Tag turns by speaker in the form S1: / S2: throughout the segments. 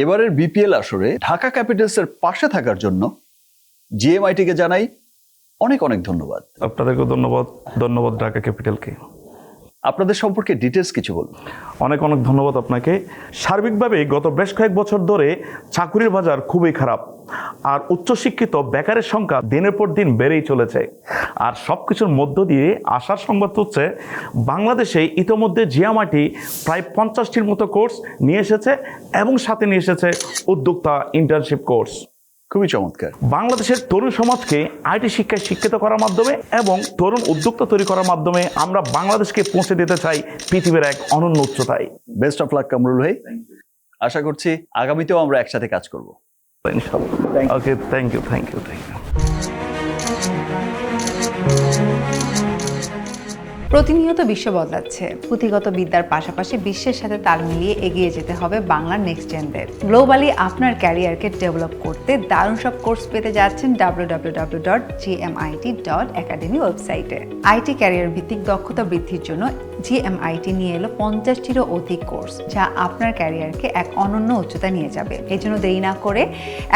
S1: এবারের বিপিএল আসরে ঢাকা ক্যাপিটালসের পাশে থাকার জন্য জিএমআইটিকে জানাই অনেক অনেক ধন্যবাদ।
S2: আপনাদেরকে ধন্যবাদ। ধন্যবাদ ঢাকা ক্যাপিটালকে।
S1: আপনাদের সম্পর্কে ডিটেলস কিছু বলুন।
S2: অনেক অনেক ধন্যবাদ আপনাকে। সার্বিকভাবে গত বেশ কয়েক বছর ধরে চাকুরির বাজার খুবই খারাপ, আর উচ্চশিক্ষিত বেকারের সংখ্যা দিনের পর দিন বেড়েই চলেছে। আর সব কিছুর মধ্য দিয়ে আসার সংবাদ হচ্ছে বাংলাদেশে ইতোমধ্যে জিয়ামাটি প্রায় পঞ্চাশটির মতো কোর্স নিয়ে এসেছে এবং সাথে নিয়ে এসেছে উদ্যোক্তা ইন্টার্নশিপ কোর্স
S1: খুবই চমৎকার।
S2: বাংলাদেশের তরুণ সমাজকে আইটি শিক্ষায় শিক্ষিত করার মাধ্যমে এবং তরুণ উদ্যোক্তা তৈরি করার মাধ্যমে আমরা বাংলাদেশকে পৌঁছে দিতে চাই পৃথিবীর এক অনন্য উচ্চতায়।
S1: বেস্ট অফ লাক কামরুল ভাই। আশা করছি আগামীতেও আমরা একসাথে কাজ করব।
S2: Okay thank you thank you thank you
S3: প্রতিনিয়ত বিশ্ব বদলাচ্ছে। পুঁথিগত বিদ্যার পাশাপাশি বিশ্বের সাথে তাল মিলিয়ে এগিয়ে যেতে হবে বাংলার নেক্সট জেনদের গ্লোবালি আপনার ক্যারিয়ারকে ডেভেলপ করতে দারুণ সব কোর্স পেতে যাচ্ছেন W dot GMIT dot academy ওয়েবসাইটে আইটি ক্যারিয়ার ভিত্তিক দক্ষতা বৃদ্ধির জন্য জিএমআইটি নিয়ে এলো পঞ্চাশটিরও অধিক কোর্স, যা আপনার ক্যারিয়ারকে এক অনন্য উচ্চতা নিয়ে যাবে। এই জন্য দেরি না করে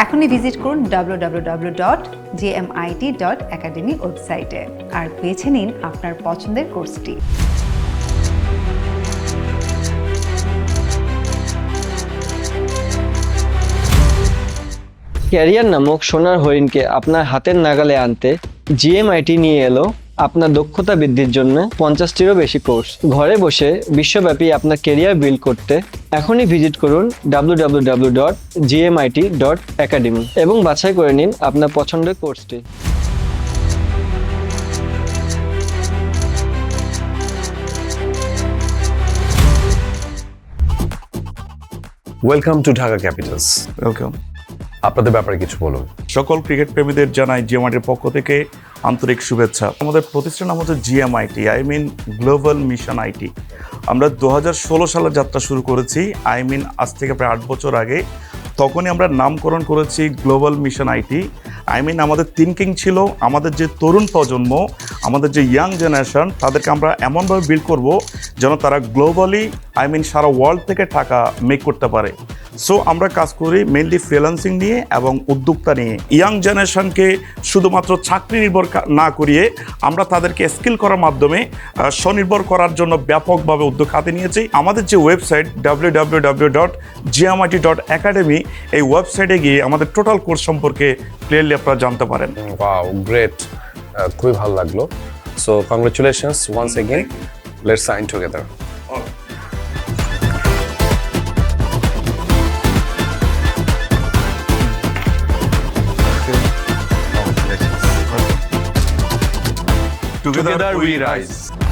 S3: এখনই ভিজিট করুন W W W dot GMIT dot academy ওয়েবসাইটে আর বেছে নিন আপনার পছন্দের কোর্সটি।
S4: ক্যারিয়ার নামক সোনার হরিণকে আপনার হাতের নাগালে আনতে জিএমআইটি নিয়ে এলো আপনার দক্ষতা বৃদ্ধির জন্য পঞ্চাশটিরও বেশি কোর্স। ঘরে বসে বিশ্বব্যাপী আপনার কেরিয়ার বিল্ড করতে এখনই ভিজিট করুন W dot GMIT dot academy এবং বাছাই করে নিন আপনার পছন্দের কোর্সটি।
S5: Welcome to Dhaka capitals
S2: welcome
S5: আপনাদের ব্যাপারে কিছু বলুন।
S2: সকল ক্রিকেট প্রেমীদের জানাই জিএমআইটির পক্ষ থেকে আন্তরিক শুভেচ্ছা। আমাদের প্রতিষ্ঠান নাম হচ্ছে GMIT I mean global mission IT আমরা দু ষোলো সালে যাত্রা শুরু করেছি। আই মিন আজ থেকে প্রায় আট বছর আগে। তখনই আমরা নামকরণ করেছি global mission IT I mean আমাদের থিঙ্কিং ছিল, আমাদের যে তরুণ প্রজন্ম, আমাদের যে ইয়াং জেনারেশন তাদেরকে আমরা এমনভাবে বিল্ড করব যেন তারা গ্লোবালি আই মিন সারা ওয়ার্ল্ড থেকে টাকা মেক করতে পারে। সো আমরা কাজ করি মেনলি ফ্রিল্যান্সিং নিয়ে এবং উদ্যোক্তা নিয়ে। ইয়াং জেনারেশনকে শুধুমাত্র চাকরি নির্ভর না করিয়ে আমরা তাদেরকে স্কিল করার মাধ্যমে স্বনির্ভর করার জন্য ব্যাপকভাবে উদ্যোগ হাতে নিয়েছি। আমাদের যে website W W W dot GMIT dot academy এই ওয়েবসাইটে গিয়ে আমাদের টোটাল কোর্স সম্পর্কে ক্লিয়ারলি আপনারা জানতে পারেন।
S5: ওয়াও গ্রেট খুবই ভালো লাগল। So congratulations once again let's shine together
S2: Together we rise.